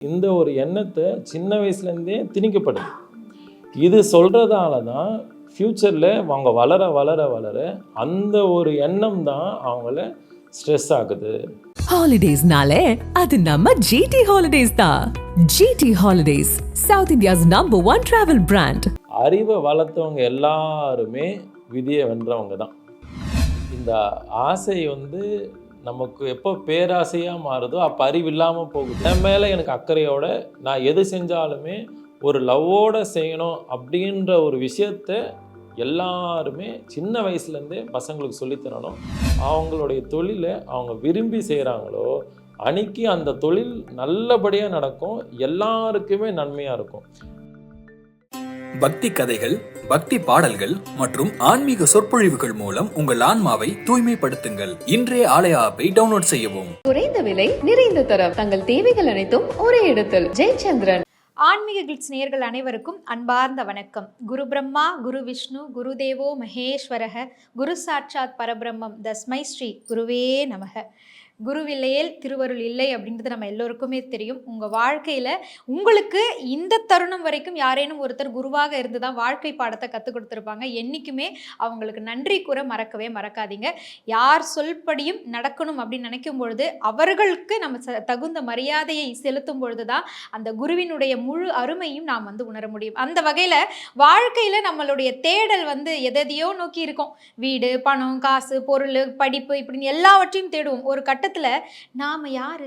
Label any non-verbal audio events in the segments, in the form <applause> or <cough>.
இந்த ஒரு எண்ணத்தை சின்ன வயசுலேருந்தே திணிக்கப்படுது. இது சொல்கிறதால தான் ஃப்யூச்சரில் அவங்க வளர வளர வளர அந்த ஒரு எண்ணம் தான் அவங்கள ஸ்ட்ரெஸ் ஆகுது ஹாலிடேஸ்னாலே அது நம்ம ஜிடி ஹாலிடேஸ் தான். GT holidays south India's number one travel brand அறிவை வளர்த்தவங்க எல்லாருமே விதியை வென்றவங்க தான். இந்த ஆசை வந்து நமக்கு எப்போ பேராசையாக மாறுதோ அப்போ அறிவு இல்லாமல் போகுது. என் மேலே எனக்கு அக்கறையோட நான் எது செஞ்சாலுமே ஒரு லவ்வோட செய்யணும் அப்படின்ற ஒரு விஷயத்த எல்லாருமே சின்ன வயசுலேருந்தே பசங்களுக்கு சொல்லித் தரணும். அவங்களுடைய தொழிலை அவங்க விரும்பி செய்கிறாங்களோ அன்னைக்கு அந்த தொழில் நல்லபடியாக நடக்கும் எல்லாருக்குமே நன்மையாக இருக்கும். பக்தி கதைகள் பக்தி பாடல்கள் மற்றும் ஆன்மீக சொற்பொழிவுகள் மூலம் உங்கள் ஆன்மாவை தூய்மைப்படுத்துங்கள். இன்றைய ஆலய ஆப்பை டவுன்லோட் செய்யவும். குறைந்த விலை நிறைந்த தரம். தங்கள் தேவைகள் அனைத்தும் ஒரே இடத்தில். ஜெயச்சந்திரன். ஆன்மீக கிளிட்ஸ் நேயர்கள் அனைவருக்கும் அன்பார்ந்த வணக்கம். குரு பிரம்மா குரு விஷ்ணு குரு தேவோ மகேஸ்வரக குரு சாட்சாத் பரபிரம்மம் தஸ்மை ஸ்ரீ குருவே நமக. குருவில்லையேல் திருவருள் இல்லை அப்படின்றது நம்ம எல்லோருக்குமே தெரியும். உங்கள் வாழ்க்கையில் உங்களுக்கு இந்த தருணம் வரைக்கும் யாரேனும் ஒருத்தர் குருவாக இருந்து தான் வாழ்க்கை பாடத்தை கற்றுக் கொடுத்துருப்பாங்க. என்றைக்குமே அவங்களுக்கு நன்றி கூற மறக்கவே மறக்காதீங்க. யார் சொல்படியும் நடக்கணும் அப்படின்னு நினைக்கும் பொழுது அவர்களுக்கு நம்ம ச- தகுந்த மரியாதையை செலுத்தும் பொழுது தான் அந்த குருவினுடைய முழு அருமையும் நாம் வந்து உணர முடியும். அந்த வகையில் வாழ்க்கையில் நம்மளுடைய தேடல் வந்து எதையோ நோக்கி இருக்கும். வீடு பணம் காசு பொருள் படிப்பு இப்படின்னு எல்லாவற்றையும் தேடுவோம். ஒரு கட்ட உலகத்தில் நாம் யார்?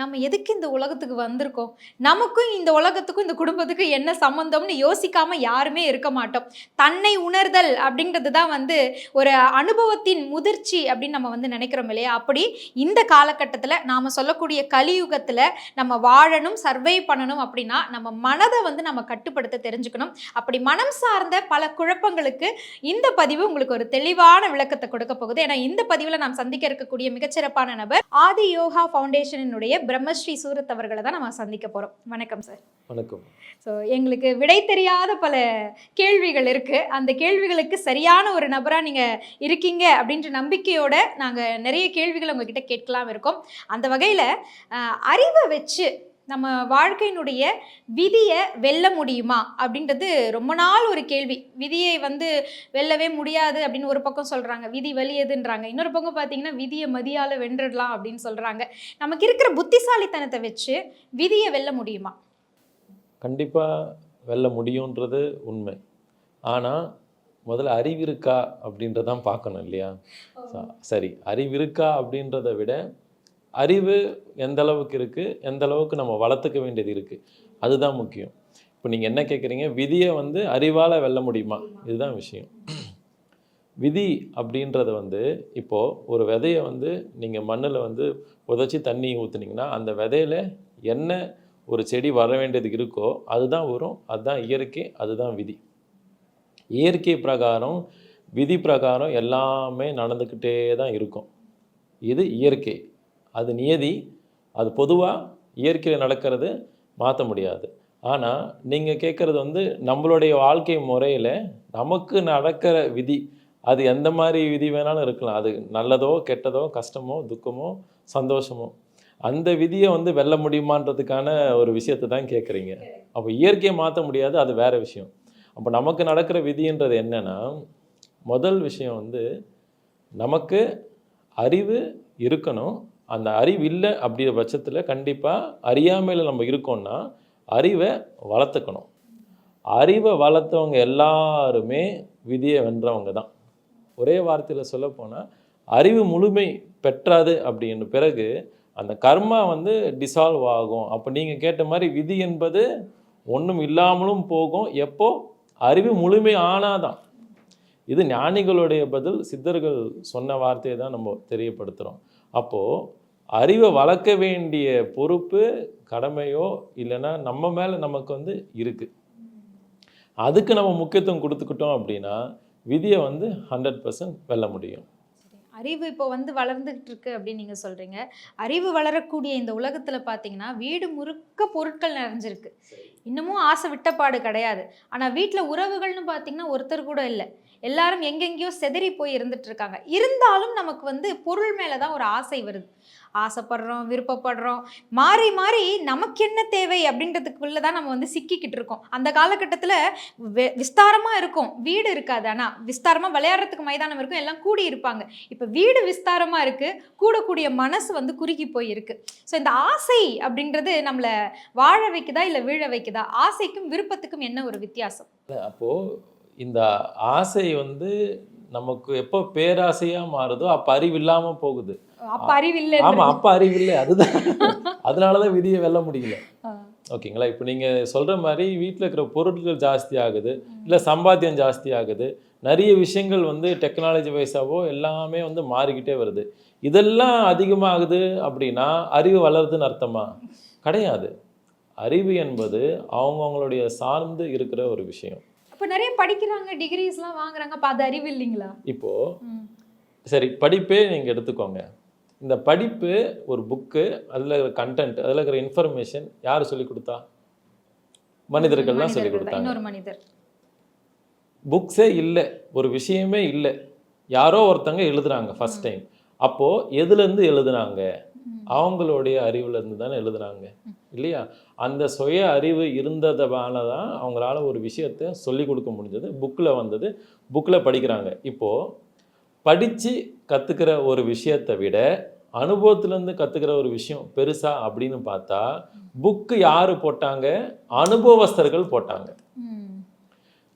நம்ம எதுக்கு இந்த உலகத்துக்கு வந்திருக்கோம்? நமக்கும் இந்த உலகத்துக்கும் இந்த குடும்பத்துக்கும் என்ன சம்மந்தம்னு யோசிக்காமல் யாருமே இருக்க மாட்டோம். தன்னை உணர்தல் அப்படின்றது தான் வந்து ஒரு அனுபவத்தின் முதிர்ச்சி அப்படின்னு நம்ம வந்து நினைக்கிறோம் இல்லையா? அப்படி இந்த காலகட்டத்தில் நாம் சொல்லக்கூடிய கலியுகத்தில் நம்ம வாழணும் சர்வை பண்ணணும் அப்படின்னா நம்ம மனதை வந்து நம்ம கட்டுப்படுத்த தெரிஞ்சுக்கணும். அப்படி மனம் சார்ந்த பல குழப்பங்களுக்கு இந்த பதிவு உங்களுக்கு ஒரு தெளிவான விளக்கத்தை கொடுக்க போகுது. ஏன்னா இந்த பதிவில் நாம் சந்திக்க இருக்கக்கூடிய மிகச்சிறப்பான நபர் ஆதி யோகா ஃபவுண்டேஷனினுடைய பிரம்மஸ்ரீ சூரத் அவர்களை தான் நம்ம சந்திக்க போகிறோம் வணக்கம் சார் வணக்கம். ஸோ எங்களுக்கு விடை தெரியாத பல கேள்விகள் இருக்குது அந்த கேள்விகளுக்கு சரியான ஒரு நபராக நீங்கள் இருக்கீங்க அப்படின்ற நம்பிக்கையோட நாங்கள் நிறைய கேள்விகள் உங்ககிட்ட கேட்கலாம் இருக்கோம். அந்த வகையில் அறிவை வச்சு நம்ம வாழ்க்கையினுடைய விதியை வெல்ல முடியுமா அப்படின்றது ரொம்ப நாள் ஒரு கேள்வி. விதியை வந்து வெல்லவே முடியாது அப்படின்னு ஒரு பக்கம் சொல்கிறாங்க விதி வலியதுன்றாங்க. இன்னொரு பக்கம் பார்த்தீங்கன்னா விதியை மதியால் வென்றுடலாம் அப்படின்னு சொல்கிறாங்க நமக்கு இருக்கிற புத்திசாலித்தனத்தை வச்சு விதியை வெல்ல முடியுமா? கண்டிப்பாக வெல்ல முடியுன்றது உண்மை. ஆனால் முதல்ல அறிவு இருக்கா அப்படின்றதான் பார்க்கணும் இல்லையா? சரி. அறிவு இருக்கா அப்படின்றத விட அறிவு எந்த அளவுக்கு இருக்குது எந்த அளவுக்கு நம்ம வளர்த்துக்க வேண்டியது இருக்குது அதுதான் முக்கியம். இப்போ நீங்கள் என்ன கேட்குறீங்க விதியை வந்து அறிவால் வெல்ல முடியுமா? இதுதான் விஷயம். விதி அப்படின்றத வந்து இப்போது ஒரு விதையை வந்து நீங்கள் மண்ணில் வந்து புதைச்சி தண்ணி ஊற்றுனீங்கன்னா அந்த விதையில என்ன ஒரு செடி வர வேண்டியது இருக்கோ அதுதான் வரும் அதுதான் இயற்கை அதுதான் விதி. இயற்கை பிரகாரம் விதி பிரகாரம் எல்லாமே நடந்துக்கிட்டே தான் இருக்கும். இது இயற்கை. அது நியதி அது பொதுவாக இயற்கையில் நடக்கிறது மாற்ற முடியாது. ஆனால் நீங்கள் கேட்குறது வந்து நம்மளுடைய வாழ்க்கை முறையில் நமக்கு நடக்கிற விதி அது எந்த மாதிரி விதி வேணாலும் இருக்கலாம். அது நல்லதோ கெட்டதோ கஷ்டமோ துக்கமோ சந்தோஷமோ அந்த விதியை வந்து வெல்ல முடியுமான்றதுக்கான ஒரு விஷயத்தை தான் கேட்குறீங்க அப்போ இயற்கையை மாற்ற முடியாது அது வேற விஷயம். அப்போ நமக்கு நடக்கிற விதின்றது என்னன்னா முதல் விஷயம் வந்து நமக்கு அறிவு இருக்கணும் அந்த அறிவு இல்லை அப்படிங்கிற பட்சத்தில் கண்டிப்பாக அறியாமையில் நம்ம இருக்கோம்னா அறிவை வளர்த்துக்கணும். அறிவை வளர்த்தவங்க எல்லாருமே விதியை வென்றவங்க தான். ஒரே வார்த்தையில் சொல்லப்போனால் அறிவு முழுமை பெற்றாது அப்படின்ற பிறகு அந்த கர்மா வந்து டிசால்வ் ஆகும். அப்போ நீங்கள் கேட்ட மாதிரி விதி என்பது ஒன்றும் இல்லாமலும் போகும். எப்போ? அறிவு முழுமை ஆனாதான். இது ஞானிகளுடைய பதில் சித்தர்கள் சொன்ன வார்த்தையை தான் நம்ம தெரியப்படுத்துகிறோம் அப்போது அறிவை வளர்க்க வேண்டிய பொறுப்பு கடமையோ இல்லைன்னா நம்ம மேலே நமக்கு வந்து இருக்குது அதுக்கு நம்ம முக்கியத்துவம் கொடுத்துக்கிட்டோம் அப்படின்னா விதியை வந்து ஹண்ட்ரட் பர்சன்ட் வெல்ல முடியும். அறிவு இப்போ வந்து வளர்ந்துகிட்டு இருக்கு அப்படின்னு நீங்கள் சொல்கிறீங்க அறிவு வளரக்கூடிய இந்த உலகத்தில் பார்த்தீங்கன்னா வீடு முழுக்க பொருட்கள் நிறைஞ்சிருக்கு. இன்னமும் ஆசை விட்டப்பாடு கிடையாது. ஆனால் வீட்டில் உறவுகள்னு பார்த்தீங்கன்னா ஒருத்தர் கூட இல்லை. எல்லாரும் எங்கெங்கேயோ செதறி போய் இருந்துட்டு இருக்காங்க இருந்தாலும் நமக்கு வந்து பொருள் மேலே தான் ஒரு ஆசை வருது. ஆசைப்படுறோம் விருப்பப்படுறோம். மாறி மாறி நமக்கு என்ன தேவை அப்படின்றதுக்குள்ளே தான் நம்ம வந்து சிக்கிக்கிட்டு இருக்கோம். அந்த காலகட்டத்தில் விஸ்தாரமாக இருக்கும். வீடு இருக்காது. ஆனால் விஸ்தாரமாக விளையாடுறதுக்கு மைதானம் இருக்கும். எல்லாம் கூடி இருப்பாங்க. இப்போ வீடு விஸ்தாரமாக இருக்குது கூடக்கூடிய மனசு வந்து குறுகி போயிருக்கு ஸோ இந்த ஆசை அப்படின்றது நம்மளை வாழ வைக்குதா இல்லை வீழ வைக்குதா? ஆசைக்கும் விருப்பத்துக்கும் என்ன ஒரு வித்தியாசம்? அப்போது இந்த ஆசை வந்து நமக்கு எப்போ பேராசையாக மாறுதோ அப்போ அறிவு இல்லாமல் போகுது ஆமா அப்ப அறிவில்லை. அதுதான். <laughs> அதனாலதான் விதியை வெல்ல முடியல. ஓகேங்களா? இப்போ நீங்க சொல்ற மாதிரி வீட்டில் இருக்கிற பொருட்கள் ஜாஸ்தி ஆகுது இல்ல சம்பாத்தியம் ஜாஸ்தி ஆகுது நிறைய விஷயங்கள் வந்து டெக்னாலஜி வைஸாவோ எல்லாமே வந்து மாறிக்கிட்டே வருது. இதெல்லாம் அதிகமாகுது அப்படின்னா அறிவு வளருதுன்னு அர்த்தமா? கிடையாது. அறிவு என்பது அவங்கவுங்களுடைய சார்ந்து இருக்கிற ஒரு விஷயம். அப்போ நிறைய படிக்கிறாங்க டிகிரிஸ்லாம் வாங்குறாங்க. அப்போ அது அறிவு இல்லைங்களா? இப்போ சரி படிப்பே நீங்க எடுத்துக்கோங்க. இந்த படிப்பு ஒரு புக்கு அதில் இருக்கிற கண்டென்ட் அதில் இருக்கிற இன்ஃபர்மேஷன் யார் சொல்லி கொடுத்தா? மனிதர்கள் தான். சொல்லி கொடுத்தாங்க மனிதர். புக்ஸே இல்லை ஒரு விஷயமே இல்லை. யாரோ ஒருத்தங்க எழுதுறாங்க ஃபர்ஸ்ட் டைம் அப்போ எதுலேருந்து எழுதுனாங்க? அவங்களுடைய அறிவுல இருந்து தானே எழுதுனாங்க இல்லையா? அந்த சுய அறிவு இருந்ததுனால தான் அவங்களால ஒரு விஷயத்த சொல்லி கொடுக்க முடிஞ்சது. புக்கில் வந்தது. புக்கில் படிக்கிறாங்க. இப்போ படித்து கற்றுக்கிற ஒரு விஷயத்தை விட அனுபவத்திலேருந்து கற்றுக்கிற ஒரு விஷயம் பெருசா அப்படின்னு பார்த்தா புக்கு யார் போட்டாங்க? அனுபவஸ்தர்கள் போட்டாங்க.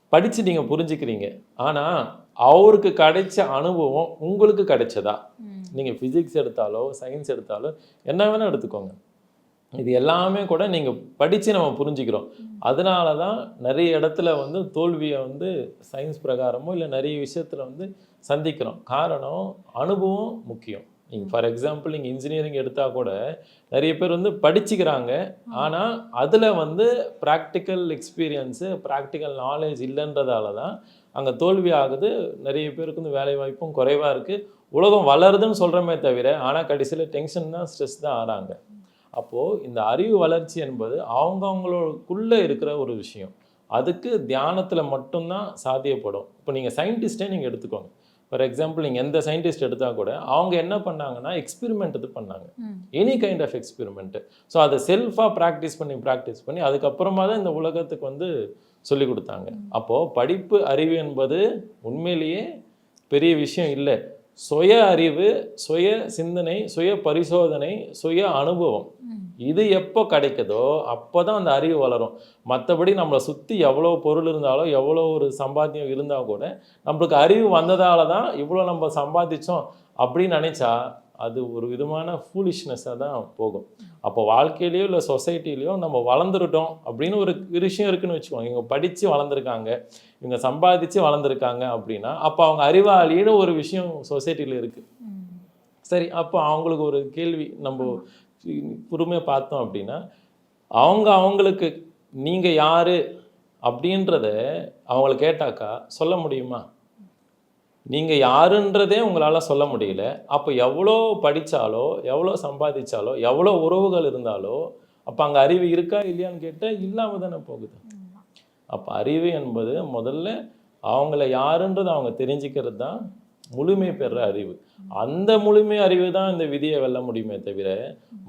படித்து நீங்கள் புரிஞ்சுக்கிறீங்க. ஆனால் அவருக்கு கிடைச்ச அனுபவம் உங்களுக்கு கிடைச்சதா. நீங்கள் ஃபிசிக்ஸ் எடுத்தாலோ சயின்ஸ் எடுத்தாலோ என்ன வேணால் எடுத்துக்கோங்க. இது எல்லாமே கூட நீங்கள் படித்து நம்ம புரிஞ்சுக்கிறோம். அதனால தான் நிறைய இடத்துல வந்து தோல்வியை வந்து சயின்ஸ் பிரகாரமோ இல்லை நிறைய விஷயத்தில் வந்து சந்திக்கிறோம். காரணம் அனுபவம் முக்கியம். நீங்கள் ஃபார் எக்ஸாம்பிள் நீங்கள் இன்ஜினியரிங் எடுத்தால் கூட நிறைய பேர் வந்து படிச்சுக்கிறாங்க. ஆனால் அதில் வந்து ப்ராக்டிக்கல் எக்ஸ்பீரியன்ஸு ப்ராக்டிக்கல் நாலேஜ் இல்லைன்றதால தான் அங்கே தோல்வி ஆகுது நிறைய பேருக்கு வந்து வேலை வாய்ப்பும் குறைவாக இருக்குது உலகம் வளருதுன்னு சொல்கிறோமே தவிர ஆனால் கடைசியில் டென்ஷன் தான் ஸ்ட்ரெஸ் தான் ஆறாங்க. அப்போது இந்த அறிவு வளர்ச்சி என்பது அவங்கவுங்களுக்குள்ளே இருக்கிற ஒரு விஷயம். அதுக்கு தியானத்தில் மட்டும்தான் சாத்தியப்படும். இப்போ நீங்கள் சயின்டிஸ்டே நீங்கள் எடுத்துக்கோங்க. ஃபார் எக்ஸாம்பிள் நீங்கள் எந்த சயின்டிஸ்ட் எடுத்தால் கூட அவங்க என்ன பண்ணாங்கன்னா எக்ஸ்பெரிமெண்ட் இது பண்ணாங்க. Any kind of experiment so அதை செல்ஃபாக ப்ராக்டிஸ் பண்ணி ப்ராக்டிஸ் பண்ணி அதுக்கப்புறமா தான் இந்த உலகத்துக்கு வந்து சொல்லி கொடுத்தாங்க. அப்போது படிப்பு அறிவு என்பது உண்மையிலேயே பெரிய விஷயம் இல்லை. சுய அறிவு சுய சிந்தனை சுய பரிசோதனை சுய அனுபவம். இது எப்போ கிடைக்குதோ அப்போ தான் அந்த அறிவு வளரும். மற்றபடி நம்மளை சுற்றி எவ்வளோ பொருள் இருந்தாலும் எவ்வளோ ஒரு சம்பாத்தியம் இருந்தால் கூட நம்மளுக்கு அறிவு வந்ததால தான் இவ்வளோ நம்ம சம்பாதிச்சோம் அப்படின்னு நினச்சா அது ஒரு விதமான ஃபூலிஷ்னஸாக தான் போகும். அப்போ வாழ்க்கையிலையோ இல்லை சொசைட்டிலையோ நம்ம வளர்ந்துருட்டோம் அப்படின்னு ஒரு விஷயம் இருக்குன்னு வச்சுக்கோங்க. இவங்க படித்து வளர்ந்துருக்காங்க. இவங்க சம்பாதிச்சு வளர்ந்துருக்காங்க அப்படின்னா அப்போ அவங்க அறிவாளின்னு ஒரு விஷயம் சொசைட்டியில் இருக்குது. சரி அப்போ அவங்களுக்கு ஒரு கேள்வி நம்ம பொறுமையாக பார்த்தோம் அப்படின்னா அவங்க அவங்களுக்கு நீங்கள் யார்? அப்படின்றத அவங்கள கேட்டாக்கா சொல்ல முடியுமா? நீங்கள் யாருன்றதே உங்களால் சொல்ல முடியல. அப்போ எவ்வளோ படித்தாலோ எவ்வளோ சம்பாதிச்சாலோ எவ்வளோ உறவுகள் இருந்தாலோ அப்போ அங்கே அறிவு இருக்கா இல்லையான்னு கேட்டால் இல்லாமல் தானே போகுது. அப்போ அறிவு என்பது முதல்ல அவங்கள யாருன்றது அவங்க தெரிஞ்சுக்கிறது தான் முழுமை பெற அறிவு. அந்த முழுமை அறிவு தான் இந்த விதியை வெல்ல முடியுமே தவிர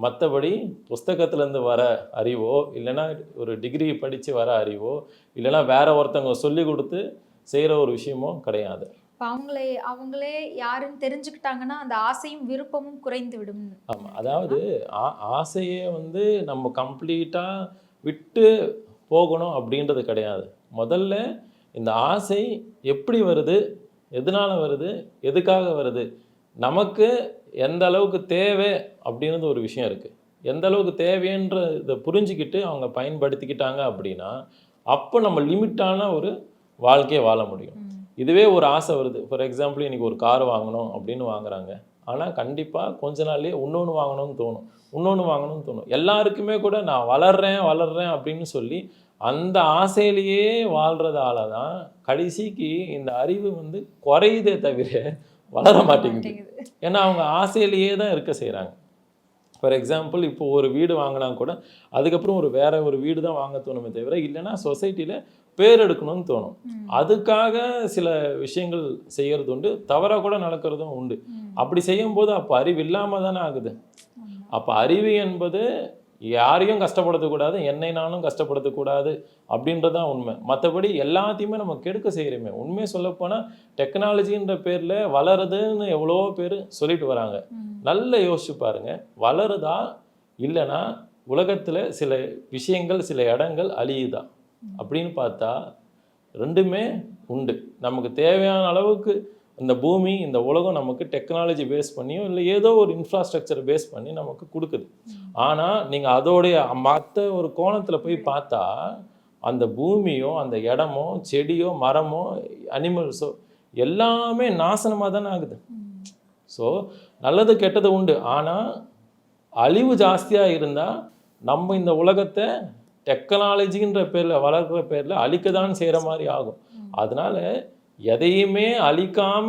மற்றபடி புஸ்தகத்துலேருந்து வர அறிவோ இல்லைன்னா ஒரு டிகிரி படித்து வர அறிவோ இல்லைன்னா வேற ஒருத்தவங்க சொல்லி கொடுத்து செய்கிற ஒரு விஷயமோ கிடையாது. இப்போ அவங்களே அவங்களே யாருன்னு தெரிஞ்சுக்கிட்டாங்கன்னா அந்த ஆசையும் விருப்பமும் குறைந்து விடும் ஆமாம் அதாவது ஆ- ஆசையே வந்து நம்ம கம்ப்ளீட்டாக விட்டு போகணும் அப்படின்றது கிடையாது. முதல்ல இந்த ஆசை எப்படி வருது எதனால வருது எதுக்காக வருது நமக்கு எந்த அளவுக்கு தேவை அப்படின்றது ஒரு விஷயம் இருக்குது எந்த அளவுக்கு தேவைன்ற இதை புரிஞ்சுக்கிட்டு அவங்க பயன்படுத்திக்கிட்டாங்க அப்படின்னா அப்போ நம்ம லிமிட்டான ஒரு வாழ்க்கையை வாழ முடியும். இதுவே ஒரு ஆசை வருது. ஃபார் எக்ஸாம்பிள் இன்னைக்கு ஒரு கார் வாங்கணும் அப்படின்னு வாங்குறாங்க. ஆனால் கண்டிப்பாக கொஞ்ச நாள்லயே இன்னொன்று வாங்கணும்னு தோணும். இன்னொன்று வாங்கணும்னு தோணும். எல்லாருக்குமே கூட நான் வளர்றேன் வளர்றேன் அப்படின்னு சொல்லி அந்த ஆசையிலேயே வாழ்றதால தான் கடைசிக்கு இந்த அறிவு வந்து குறையுதே தவிர வளர மாட்டேங்குது. ஏன்னா அவங்க ஆசையிலேயே தான் இருக்க செய்கிறாங்க ஃபார் எக்ஸாம்பிள் இப்போ ஒரு வீடு வாங்கினா கூட அதுக்கப்புறம் ஒரு வேற ஒரு வீடு தான் வாங்க தோணுமே தவிர இல்லைன்னா சொசைட்டியில் பேர் எடுக்கணும்னு தோணும் அதுக்காக சில விஷயங்கள் செய்யறது உண்டு. தவறாக கூட நடக்கிறதும் உண்டு. அப்படி செய்யும்போது அப்போ அறிவு இல்லாமல் தானே ஆகுது. அப்போ அறிவு என்பது யாரையும் கஷ்டப்படுத்தக்கூடாது என்னை நானும் கஷ்டப்படுத்தக்கூடாது அப்படின்றதான் உண்மை. மற்றபடி எல்லாத்தையுமே நம்ம கெடுக்க செய்கிறோமே உண்மையை சொல்லப்போனால் டெக்னாலஜின்ற பேரில் வளருதுன்னு எவ்வளோ பேர் சொல்லிட்டு வராங்க. நல்ல யோசிச்சு பாருங்க. வளருதா இல்லைன்னா உலகத்தில் சில விஷயங்கள் சில இடங்கள் அழியுதா? அப்படின்னு பார்த்தா ரெண்டுமே உண்டு. நமக்கு தேவையான அளவுக்கு இந்த பூமி இந்த உலகம் நமக்கு டெக்னாலஜி பேஸ் பண்ணியோ இல்லை ஏதோ ஒரு இன்ஃப்ராஸ்ட்ரக்சரை பேஸ் பண்ணி நமக்கு கொடுக்குது. ஆனால் நீங்கள் அதோடைய மற்ற ஒரு கோணத்தில் போய் பார்த்தா அந்த பூமியோ அந்த இடமோ செடியோ மரமோ அனிமல்ஸோ எல்லாமே நாசனமாக தானே ஆகுது. ஸோ நல்லது கெட்டது உண்டு. ஆனால் அழிவு ஜாஸ்தியாக இருந்தால் நம்ம இந்த உலகத்தை டெக்னாலஜின்ற பேரில் வளர்க்குற பேரில் அழிக்க தான் செய்கிற மாதிரி ஆகும். அதனால எதையுமே அழிக்காம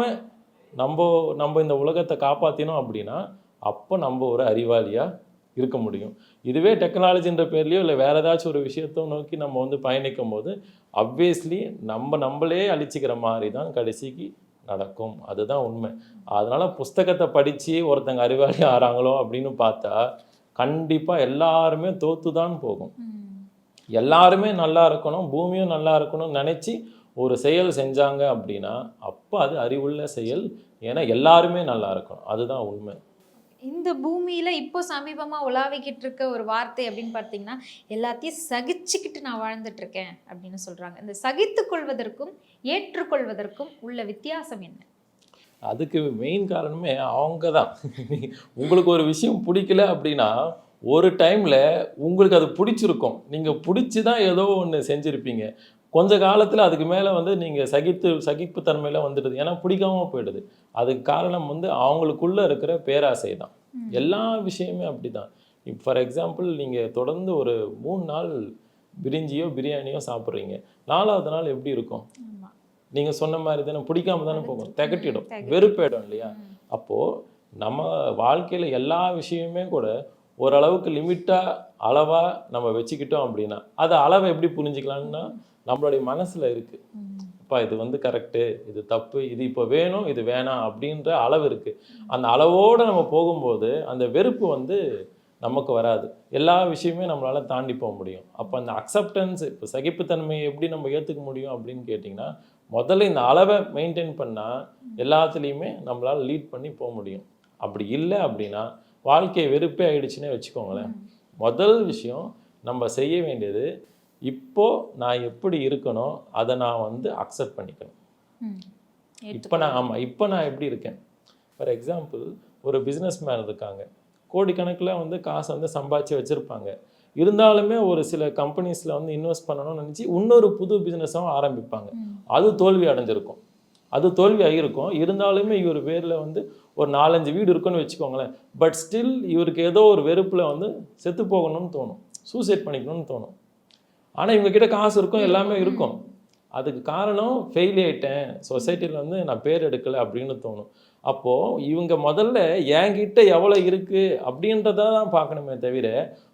நம்ம நம்ம இந்த உலகத்தை காப்பாற்றினோம் அப்படின்னா அப்போ நம்ம ஒரு அறிவாளியாக இருக்க முடியும். இதுவே டெக்னாலஜின்ற பேர்லையோ இல்லை வேற ஏதாச்சும் ஒரு விஷயத்தை நோக்கி நம்ம வந்து பயணிக்கும் போது அப்வியஸ்லி நம்ம நம்மளே அழிச்சிக்கிற மாதிரி தான் கடைசிக்கு நடக்கும். அதுதான் உண்மை. அதனால புஸ்தகத்தை படித்து ஒருத்தங்க அறிவாளி ஆறாங்களோ அப்படின்னு பார்த்தா கண்டிப்பாக எல்லாருமே தோத்து தான் போகும் எல்லாருமே நல்லா இருக்கணும் பூமியும் நல்லா இருக்கணும்னு நினச்சி ஒரு செயல் செஞ்சாங்க அப்படின்னா அப்போ அது அறிவுள்ள செயல் ஏன்னா எல்லாருமே நல்லா இருக்கணும். அதுதான் உண்மை. இந்த பூமியில இப்போ சமீபமா உலாவிக்கிட்டு இருக்க ஒரு வார்த்தை அப்படின்னு பார்த்தீங்கன்னா எல்லாத்தையும் சகிச்சுக்கிட்டு நான் வாழ்ந்துட்டு இருக்கேன் அப்படின்னு சொல்றாங்க. இந்த சகித்துக் கொள்வதற்கும் ஏற்றுக்கொள்வதற்கும் உள்ள வித்தியாசம் என்ன? அதுக்கு மெயின் காரணமே அவங்க தான் <laughs> உங்களுக்கு ஒரு விஷயம் பிடிக்கல அப்படின்னா ஒரு டைமில் உங்களுக்கு அது பிடிச்சிருக்கும். நீங்கள் பிடிச்சி தான் ஏதோ ஒன்று செஞ்சுருப்பீங்க. கொஞ்ச காலத்தில் அதுக்கு மேலே வந்து நீங்கள் சகித்து சகிப்புத்தன்மையில் வந்துடுது. ஏன்னா பிடிக்காம போயிடுது. அதுக்கு காரணம் வந்து அவங்களுக்குள்ள இருக்கிற பேராசை தான் எல்லா விஷயமே அப்படி தான் இப்போ ஃபார் எக்ஸாம்பிள் நீங்கள் தொடர்ந்து ஒரு மூணு நாள் பிரிஞ்சியோ பிரியாணியோ சாப்பிட்றீங்க. நாலாவது நாள் எப்படி இருக்கும்? ஆமா. நீங்க சொன்ன மாதிரி தானே பிடிக்காம தானே போகும். திகட்டிடும். வெறுப்பேடும் இல்லையா? அப்போ நம்ம வாழ்க்கையில எல்லா விஷயமே கூட ஓரளவுக்கு லிமிட்டா அளவா நம்ம வச்சுக்கிட்டோம் அப்படின்னா அது அளவை எப்படி புரிஞ்சுக்கலாம்னா நம்மளுடைய மனசுல இருக்கு. அப்பா இது வந்து கரெக்டு இது தப்பு இது இப்போ வேணும் இது வேணாம் அப்படின்ற அளவு இருக்கு. அந்த அளவோட நம்ம போகும்போது அந்த வெறுப்பு வந்து நமக்கு வராது. எல்லா விஷயமே நம்மளால தாண்டி போக முடியும். அப்போ அந்த அக்செப்டன்ஸ் இப்போ சகிப்புத்தன்மையை எப்படி நம்ம ஏற்றுக்க முடியும் அப்படின்னு கேட்டிங்கன்னா முதல்ல இந்த அளவை மெயின்டைன் பண்ணால் எல்லாத்துலேயுமே நம்மளால லீட் பண்ணி போக முடியும். அப்படி இல்லை அப்படின்னா வாழ்க்கை வெறுப்பே ஆயிடுச்சுன்னே வச்சுக்கோங்களேன். முதல் விஷயம் நம்ம செய்ய வேண்டியது இப்போ நான் எப்படி இருக்கணும் அதை நான் வந்து அக்செப்ட் பண்ணிக்கணும். இப்போ நான் ஆமாம் இப்போ நான் எப்படி இருக்கேன்? ஃபார் எக்ஸாம்பிள் ஒரு பிஸ்னஸ் மேன் இருக்காங்க. கோடிக்கணக்கில் வந்து காசை வந்து சம்பாதிச்சு வச்சுருப்பாங்க. இருந்தாலுமே ஒரு சில கம்பெனிஸில் வந்து இன்வெஸ்ட் பண்ணணும்னு நினச்சி இன்னொரு புது பிஸ்னஸும் ஆரம்பிப்பாங்க. அது தோல்வி அடைஞ்சிருக்கும். அது தோல்வி ஆகியிருக்கும். இருந்தாலுமே இவர் பேரில் வந்து ஒரு நாலஞ்சு வீடு இருக்குன்னு வச்சுக்கோங்களேன். பட் ஸ்டில் இவருக்கு ஏதோ ஒரு வெறுப்பில் வந்து செத்து போகணும்னு தோணும். சூசைட் பண்ணிக்கணும்னு தோணும். ஆனால் இவங்க கிட்ட காசு இருக்கும் எல்லாமே இருக்கும். அதுக்கு காரணம் ஃபெயில் ஆயிட்டேன். சொசைட்டியில் வந்து நான் பேர் எடுக்கலை அப்படின்னு தோணும். அப்போது இவங்க முதல்ல என்கிட்ட எவ்வளோ இருக்குது அப்படின்றத தான் பார்க்கணுமே தவிர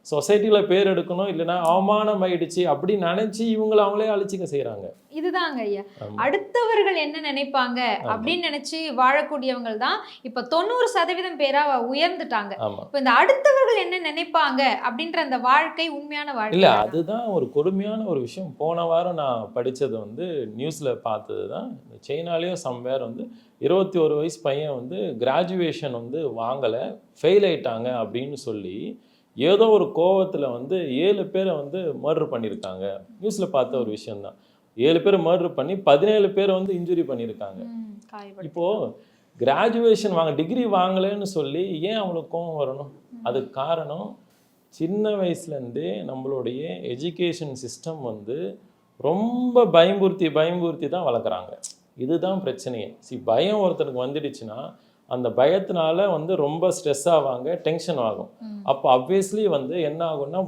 சொசைட்டியில் பேர் எடுக்கணும் இல்லைன்னா அவமானம் ஆயிடுச்சு அப்படின்னு நினச்சி இவங்கள அவங்களே அழிச்சிக்க செய்கிறாங்க இதுதாங்க ஐயா. அடுத்தவர்கள் என்ன நினைப்பாங்க அப்படின்னு நினைச்சு வாழக்கூடியவங்க தான் இப்ப தொண்ணூறு சதவீதம் பேரா உயர்ந்துட்டாங்க. இப்ப இந்த அடுத்தவர்கள் என்ன நினைப்பாங்க அப்படின்ற அந்த வாழ்க்கை உண்மையான இல்லை வாழ்க்கை அதுதான் ஒரு கொடுமையான ஒரு விஷயம். போன வாரம் நான் படித்தது வந்து நியூஸில் பார்த்தது தான். சைனாலேயோ சம்வேர் வந்து இருபத்தி ஒரு வயசு பையன் வந்து கிராஜுவேஷன் வந்து வாங்கலை ஃபெயில் ஆயிட்டாங்க அப்படின்னு சொல்லி ஏதோ ஒரு கோவத்தில் வந்து ஏழு பேரை வந்து மர்டர் பண்ணியிருக்காங்க நியூஸில் பார்த்த ஒரு விஷயம்தான். ஏழு பேர் மர்டர் பண்ணி பதினேழு பேரை வந்து இன்ஜுரி பண்ணியிருக்காங்க ம், காயப்படுத்தி. இப்போ கிராஜுவேஷன் வாங்க டிகிரி வாங்கலைன்னு சொல்லி ஏன் அவங்களுக்கு கோவம் வரணும்? அதுக்கு காரணம் சின்ன வயசுலேருந்தே நம்மளுடைய எஜுகேஷன் சிஸ்டம் வந்து ரொம்ப பயம்புறுத்தி பயம்புறுத்தி தான் வளர்க்குறாங்க. இதுதான் பிரச்சனையே. சி பயம் ஒருத்தனுக்கு வந்துடுச்சுன்னா அந்த பயத்தினால வந்து ரொம்ப ஸ்ட்ரெஸ் ஆவாங்க டென்ஷன் ஆகும். அப்போ அப்வியஸ்லி வந்து என்ன ஆகும்னா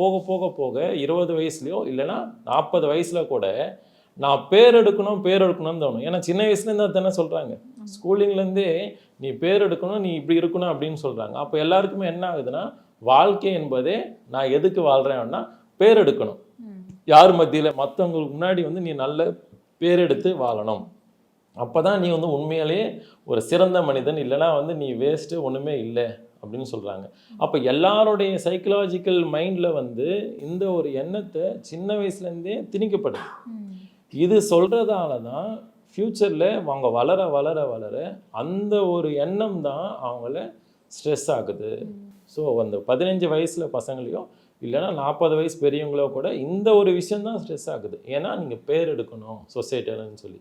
போக போக போக இருபது வயசுலையோ இல்லைன்னா நாற்பது வயசுல கூட நான் பேர் எடுக்கணும் பேர் எடுக்கணும்னு தோணும். ஏன்னா சின்ன வயசுலேருந்து தானே சொல்கிறாங்க ஸ்கூலிங்லேருந்தே நீ பேர் எடுக்கணும் நீ இப்படி இருக்கணும் அப்படின்னு சொல்கிறாங்க அப்போ எல்லாருக்குமே என்ன ஆகுதுன்னா வாழ்க்கை என்பதே நான் எதுக்கு வாழ்கிறேன்னா பேர் எடுக்கணும். யார் மத்தியில்? மற்றவங்களுக்கு முன்னாடி வந்து நீ நல்ல பேர் எடுத்து வாழணும். அப்போ தான் நீ வந்து உண்மையிலேயே ஒரு சிறந்த மனிதன் இல்லைன்னா வந்து நீ வேஸ்ட்டு ஒன்றுமே இல்லை அப்படின்னு சொல்கிறாங்க அப்போ எல்லாருடைய சைக்கலாஜிக்கல் மைண்டில் வந்து இந்த ஒரு எண்ணத்தை சின்ன வயசுலேருந்தே திணிக்கப்படுது இது சொல்கிறதால தான் ஃப்யூச்சரில் அவங்க வளர வளர வளர அந்த ஒரு எண்ணம் தான் அவங்கள ஸ்ட்ரெஸ் ஆகுது ஸோ அந்த பதினஞ்சு வயசில் பசங்களையோ இல்லைன்னா நாற்பது வயசு பெரியவங்களோ கூட இந்த ஒரு விஷயம்தான் ஸ்ட்ரெஸ் ஆகுது ஏன்னா நீங்கள் பேர் எடுக்கணும் சொசைட்டிலன்னு சொல்லி.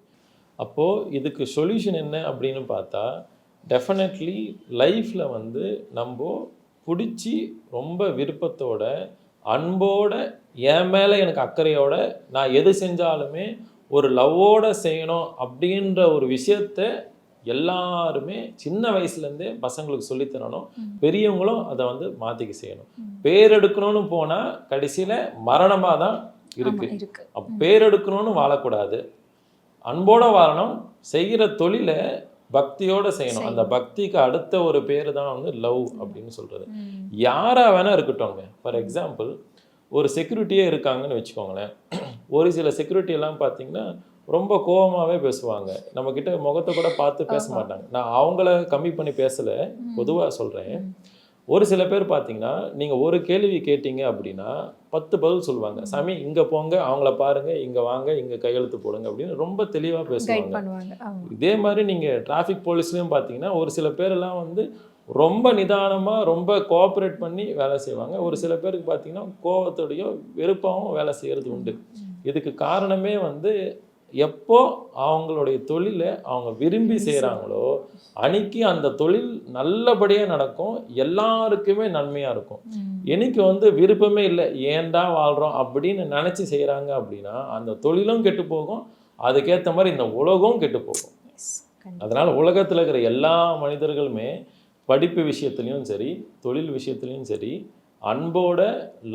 அப்போது இதுக்கு சொல்யூஷன் என்ன அப்படின்னு பார்த்தா டெஃபினெட்லி லைஃப்பில் வந்து நம்ம பிடிச்சி ரொம்ப விருப்பத்தோட அன்போட என் மேலே எனக்கு அக்கறையோட நான் எது செஞ்சாலுமே ஒரு லவ்வோட செய்யணும் அப்படின்ற ஒரு விஷயத்த எல்லாருமே சின்ன வயசுலேருந்தே பசங்களுக்கு சொல்லித் தரணும் பெரியவங்களும் அதை வந்து மாற்றிக்க செய்யணும். பேர் எடுக்கணும்னு போனால் கடைசியில் மரணமாக தான் இருக்கு. பேர் எடுக்கணும்னு வாழக்கூடாது. அன்போட வாழணும். செய்கிற தொழிலை பக்தியோட செய்யணும். அந்த பக்திக்கு அடுத்த ஒரு பேர் தான் வந்து லவ் அப்படின்னு சொல்றது. ம். யாரா வேணா இருக்கட்டும்ங்க. ஃபார் எக்ஸாம்பிள் ஒரு செக்யூரிட்டியே இருக்காங்கன்னு வச்சுக்கோங்களேன். ஒரு சில செக்யூரிட்டி எல்லாம் பார்த்தீங்கன்னா ரொம்ப கோவமாவே பேசுவாங்க. நம்ம கிட்ட முகத்தை கூட பார்த்து பேச மாட்டாங்க. நான் அவங்கள கம்மி பண்ணி பேசல பொதுவா சொல்றேன். ஒரு சில பேர் பார்த்தீங்கன்னா நீங்க ஒரு கேள்வி கேட்டீங்க அப்படின்னா பத்து பதில் சொல்லுவாங்க. சாமி இங்க போங்க அவங்கள பாருங்க இங்க வாங்க இங்க கையெழுத்து போடுங்க அப்படின்னு ரொம்ப தெளிவா கைட் பேசுவாங்க. இதே மாதிரி நீங்கள் டிராஃபிக் போலீஸ்லேயும் பார்த்தீங்கன்னா ஒரு சில பேரெல்லாம் வந்து ரொம்ப நிதானமாக ரொம்ப கோஆப்ரேட் பண்ணி வேலை செய்வாங்க. ஒரு சில பேருக்கு பார்த்தீங்கன்னா கோவத்தோடையோ வெறுப்பாகவும் வேலை செய்கிறது உண்டு. இதுக்கு காரணமே வந்து எப்போ அவங்களுடைய தொழிலை அவங்க விரும்பி செய்கிறாங்களோ அன்னைக்கு அந்த தொழில் நல்லபடியாக நடக்கும் எல்லாருக்குமே நன்மையாக இருக்கும். எனக்கு வந்து விருப்பமே இல்லை ஏன்டா வாழ்கிறோம் அப்படின்னு நினச்சி செய்கிறாங்க அப்படின்னா அந்த தொழிலும் கெட்டு போகும் அதுக்கேற்ற மாதிரி இந்த உலகம் கெட்டு போகும். அதனால் உலகத்தில் இருக்கிற எல்லா மனிதர்களுமே படிப்பு விஷயத்துலையும் சரி தொழில் விஷயத்துலையும் சரி அன்போட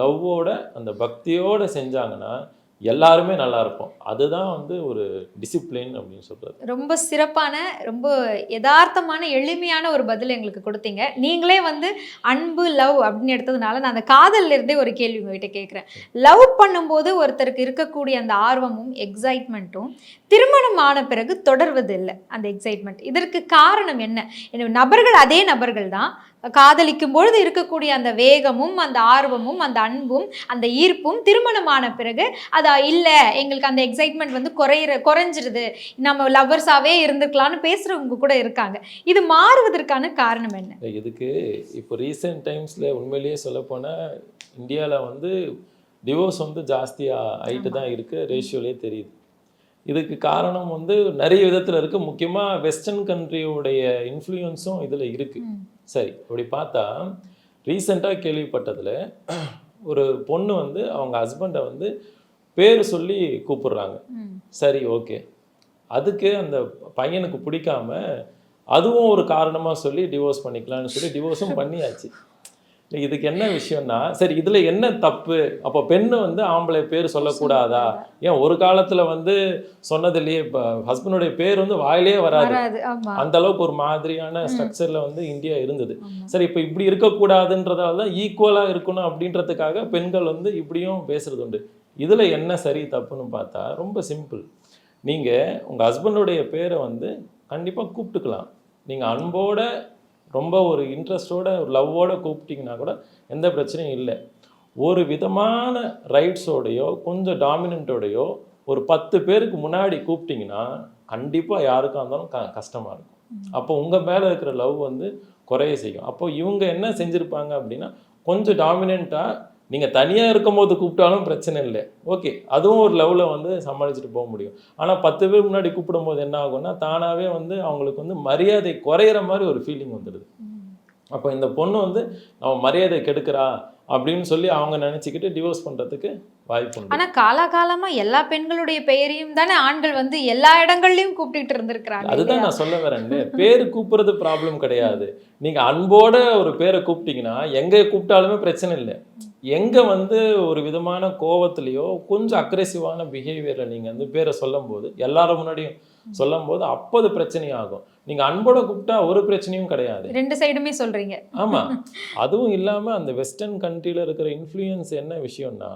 லவ்வோட அந்த பக்தியோட செஞ்சாங்கன்னா எல்லாருமே நல்லா இருப்போம். அதுதான் வந்து ஒரு டிசிப்ளின் அப்படின்னு சொல்றது. ரொம்ப சிறப்பான ரொம்ப யதார்த்தமான எளிமையான ஒரு பதில் எங்களுக்கு கொடுத்தீங்க. நீங்களே வந்து அன்பு லவ் அப்படின்னு எடுத்ததுனால நான் அந்த காதல்ல இருந்தே ஒரு கேள்வி உங்ககிட்ட கேட்குறேன். லவ் பண்ணும்போது ஒருத்தருக்கு இருக்கக்கூடிய அந்த ஆர்வமும் எக்ஸைட்மெண்ட்டும் திருமணம் ஆன பிறகு தொடர்வது இல்லை. அந்த எக்ஸைட்மெண்ட் இதற்கு காரணம் என்ன? நபர்கள் அதே நபர்கள் தான். காதலிக்கும் பொழுது இருக்கக்கூடிய அந்த வேகமும் அந்த ஆர்வமும் அந்த அன்பும் அந்த ஈர்ப்பும் திருமணமான பிறகு அது இல்லை எங்களுக்கு அந்த எக்ஸைட்மெண்ட் வந்து குறையிற குறைஞ்சிருது. நம்ம லவ்வர்ஸாவே இருந்துக்கலாம்னு பேசுறவங்க கூட இருக்காங்க. இது மாறுவதற்கான காரணம் என்ன? இதுக்கு இப்போ ரீசெண்ட் டைம்ஸில் உண்மையிலேயே சொல்லப்போனால் இந்தியாவில் வந்து டிவோர்ஸ் வந்து ஜாஸ்தியாக ஆயிட்டு தான் இருக்குது ரேஷியோலேயே தெரியுது. இதுக்கு காரணம் வந்து நிறைய விதத்தில் இருக்குது முக்கியமாக வெஸ்டர்ன் கண்ட்ரியோடைய இன்ஃப்ளூயன்ஸும் இதில் இருக்குது சரி அப்படி பார்த்தா ரீசெண்டாக கேள்விப்பட்டதில் ஒரு பொண்ணு வந்து அவங்க ஹஸ்பண்டை வந்து பேர் சொல்லி கூப்பிடுறாங்க. சரி ஓகே. அதுக்கு அந்த பையனுக்கு பிடிக்காம அதுவும் ஒரு காரணமாக சொல்லி டிவோர்ஸ் பண்ணிக்கலாம்னு சொல்லி டிவோர்ஸும் பண்ணியாச்சு. இதுக்கு என்ன விஷயம்னா சரி இதுல என்ன தப்பு? அப்போ பெண்ணு வந்து ஆம்பளை பேர் சொல்லக்கூடாதா? ஏன் ஒரு காலத்துல வந்து சொன்னதுலயே இப்போ ஹஸ்பண்டுடைய பேர் வந்து வாயிலே வராது. அந்த அளவுக்கு ஒரு மாதிரியான ஸ்ட்ரக்சர்ல வந்து இந்தியா இருந்தது. சரி இப்போ இப்படி இருக்கக்கூடாதுன்றதால தான் ஈக்குவலா இருக்கணும் அப்படின்றதுக்காக பெண்கள் வந்து இப்படியும் பேசுறது உண்டு. இதுல என்ன சரி தப்புன்னு பார்த்தா ரொம்ப சிம்பிள் நீங்க உங்க ஹஸ்பண்டுடைய பேரை வந்து கண்டிப்பா கூப்பிட்டுக்கலாம். நீங்க அன்போட ரொம்ப ஒரு இன்ட்ரெஸ்டோட ஒரு லவ்வோட கூப்பிட்டீங்கன்னா கூட எந்த பிரச்சனையும் இல்லை. ஒரு விதமான ரைட்ஸோடையோ கொஞ்சம் டாமினண்ட்டோடையோ ஒரு பத்து பேருக்கு முன்னாடி கூப்பிட்டீங்கன்னா கண்டிப்பாக யாருக்கா இருந்தாலும் க கஷ்டமாக இருக்கும். அப்போ உங்கள் மேலே இருக்கிற லவ் வந்து குறைய செய்யும். அப்போ இவங்க என்ன செஞ்சுருப்பாங்க அப்படின்னா கொஞ்சம் டாமினண்ட்டாக நீங்கள் தனியாக இருக்கும்போது கூப்பிட்டாலும் பிரச்சனை இல்லை. ஓகே அதுவும் ஒரு லெவலில் வந்து சமாளிச்சுட்டு போக முடியும். ஆனால் பத்து பேர் முன்னாடி கூப்பிடும்போது என்ன ஆகும்னா தானாகவே வந்து அவங்களுக்கு வந்து மரியாதை குறையிற மாதிரி ஒரு ஃபீலிங் வந்துடுது. அப்போ இந்த பொண்ணு வந்து நம்ம மரியாதை கெடுக்கிறா அப்படின்னு சொல்லி அவங்க நினச்சிக்கிட்டு டிவோர்ஸ் பண்ணுறதுக்கு வாய்ப்பு உண்டு. ஆனா காலாகாலமா எல்லா பெண்களுடைய பெயரையும் தானே ஆண்கள் வந்து எல்லா இடங்கள்லயும் கூப்பிட்டுட்டு இருந்திருக்கிறாங்க அதுதான்? நான் சொல்ல வரேன்ல பேர் கூப்பிடுறது ப்ராப்ளம் கிடையாது. நீங்க அன்போட ஒரு பேரை கூப்பிட்டீங்கன்னா எங்க கூப்பிட்டாலுமே பிரச்சனை இல்லை. எங்கே வந்து ஒரு விதமான கோவத்துலேயோ கொஞ்சம் அக்ரெசிவான பிஹேவியரில் நீங்கள் வந்து பேரை சொல்லும்போது எல்லாரும் முன்னாடியும் சொல்லும்போது அப்போ அது பிரச்சனையாகும் நீங்கள் அன்போட கூப்பிட்டா ஒரு பிரச்சனையும் கிடையாது. ரெண்டு சைடுமே சொல்றீங்க. ஆமாம் <laughs> அதுவும் இல்லாமல் அந்த வெஸ்டர்ன் கண்ட்ரியில் இருக்கிற இன்ஃப்ளூயன்ஸ் என்ன விஷயம்னா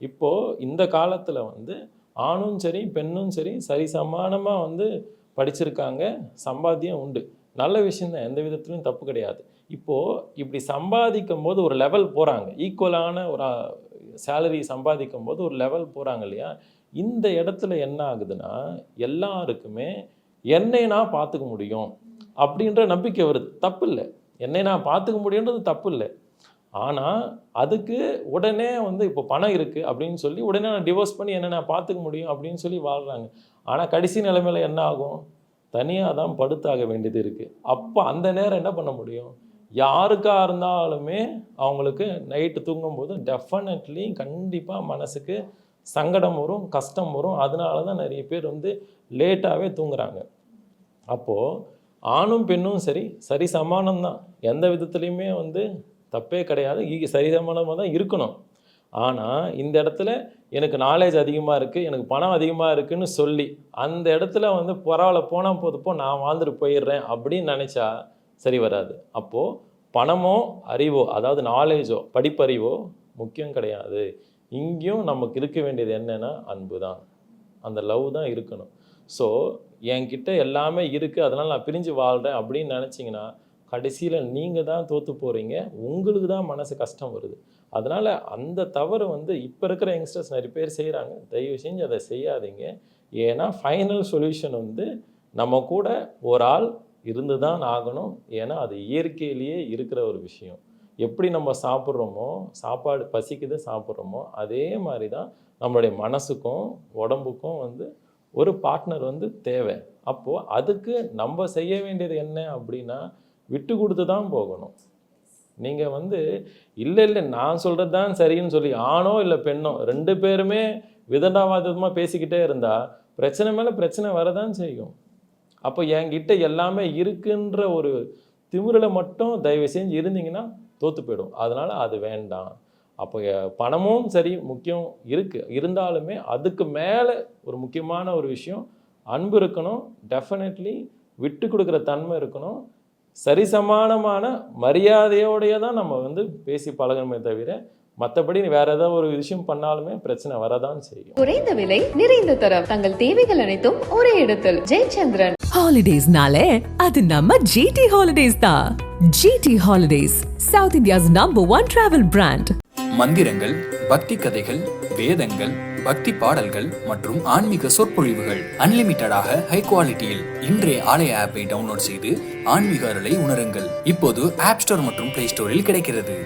இப்போது இந்த காலத்தில் வந்து ஆணும் சரி பெண்ணும் சரி சரி சமானமாக வந்து படிச்சிருக்காங்க. சம்பாத்தியம் உண்டு. நல்ல விஷயம்தான். எந்த விதத்துலையும் தப்பு கிடையாது. இப்போது இப்படி சம்பாதிக்கும் போது ஒரு லெவல் போகிறாங்க ஈக்குவலான ஒரு சேலரி சம்பாதிக்கும் போது ஒரு லெவல் போகிறாங்க இல்லையா? இந்த இடத்துல என்ன ஆகுதுன்னா எல்லாருக்குமே என்னை நான் பார்த்துக்க முடியும் அப்படின்ற நம்பிக்கை வருது. தப்பு இல்லை. என்னை நான் பார்த்துக்க முடியுன்றது தப்பு இல்லை. ஆனால் அதுக்கு உடனே வந்து இப்போ பணம் இருக்குது அப்படின்னு சொல்லி உடனே நான் டிவோர்ஸ் பண்ணி என்ன நான் பார்த்துக்க முடியும் அப்படின்னு சொல்லி வாழ்கிறாங்க ஆனால் கடைசி நிலைமையில் என்ன ஆகும்? தனியாக தான் படுத்தாக வேண்டியது இருக்குது அப்போ அந்த நேரம் என்ன பண்ண முடியும்? யாருக்காக இருந்தாலுமே அவங்களுக்கு நைட்டு தூங்கும்போது டெஃபினெட்லி கண்டிப்பாக மனசுக்கு சங்கடம் வரும் கஷ்டம் வரும். அதனால தான் நிறைய பேர் வந்து லேட்டாகவே தூங்குறாங்க. அப்போது ஆணும் பெண்ணும் சரி சரி சமானம் தான். எந்த விதத்துலேயுமே வந்து தப்பே கிடையாது. சரி சமானமாக தான் இருக்கணும். ஆனால் இந்த இடத்துல எனக்கு நாலேஜ் அதிகமாக இருக்குது எனக்கு பணம் அதிகமாக இருக்குதுன்னு சொல்லி அந்த இடத்துல வந்து பரவாயில்ல போனால் போதுப்போ நான் வாழ்ந்துட்டு போயிடுறேன் அப்படின்னு நினச்சா சரி வராது. அப்போது பணமோ அறிவோ அதாவது நாலேஜோ படிப்பறிவோ முக்கியம் கிடையாது. இங்கேயும் நமக்கு இருக்க வேண்டியது என்னென்னா அன்பு தான். அந்த லவ் தான் இருக்கணும். ஸோ என்கிட்ட எல்லாமே இருக்குது அதனால் நான் பிரிஞ்சு வாழ்கிறேன் அப்படின்னு நினச்சிங்கன்னா கடைசியில் நீங்கள் தான் தோற்று போகிறீங்க உங்களுக்கு தான் மனசு கஷ்டம் வருது. அதனால் அந்த தவறு வந்து இப்போ இருக்கிற யங்ஸ்டர்ஸ் நிறைய பேர் செய்கிறாங்க தயவு செஞ்சு அதை செய்யாதீங்க. ஏன்னா ஃபைனல் சொல்யூஷன் வந்து நம்ம கூட ஒரு ஆள் இருந்து தான் ஆகணும். ஏன்னா அது இயற்கையிலேயே இருக்கிற ஒரு விஷயம். எப்படி நம்ம சாப்பிட்றோமோ சாப்பாடு பசிக்குது சாப்பிட்றோமோ அதே மாதிரி தான் நம்மளுடைய மனசுக்கும் உடம்புக்கும் வந்து ஒரு பார்ட்னர் வந்து தேவை. அப்போது அதுக்கு நம்ம செய்ய வேண்டியது என்ன அப்படின்னா விட்டு கொடுத்து தான் போகணும். நீங்கள் வந்து இல்லை இல்லை நான் சொல்கிறது தான் சரின்னு சொல்லி ஆணோ இல்லை பெண்ணோ ரெண்டு பேருமே விதண்டாவாதமாக பேசிக்கிட்டே இருந்தால் பிரச்சனை மேலே பிரச்சனை வரதான் செய்யும். அப்போ என்கிட்ட எல்லாமே இருக்குன்ற ஒரு திமிரில் மட்டும் தயவு செஞ்சு இருந்தீங்கன்னா தோற்று போயிடும். அதனால் அது வேண்டாம். அப்போ பணமும் சரி முக்கியம் இருக்குது இருந்தாலுமே அதுக்கு மேலே ஒரு முக்கியமான ஒரு விஷயம் அன்பு இருக்கணும். டெஃபினெட்லி விட்டு கொடுக்குற தன்மை இருக்கணும். சரிசமானமான மரியாதையோடைய தான் நம்ம வந்து பேசி பழகணுமே தவிர மற்றபடி வேற ஏதாவது ஒரு விஷயம் பண்ணாலுமே பிரச்சனை வரதான் செய்யும். குறைந்த விலை நிறைந்த தரம். தங்கள் தேவைகள் அனைத்தும் ஒரே இடத்தில். ஜெயச்சந்திரன். ஹாலிடேஸ்னாலே அது நம்ம ஜிடி ஹாலிடேஸ் தான் GT holidays south India's number one travel brand மந்திரங்கள் பக்தி கதைகள் வேதங்கள் பக்தி பாடல்கள் மற்றும் ஆன்மீக சொற்பொழிவுகள் அன்லிமிட்டடாக ஹை குவாலிட்டியில் இன்றைய ஆலய ஆப்பை டவுன்லோட் செய்து ஆன்மீக அருளை உணருங்கள். இப்போது ஆப் ஸ்டோர் மற்றும் பிளே ஸ்டோரில் கிடைக்கிறது.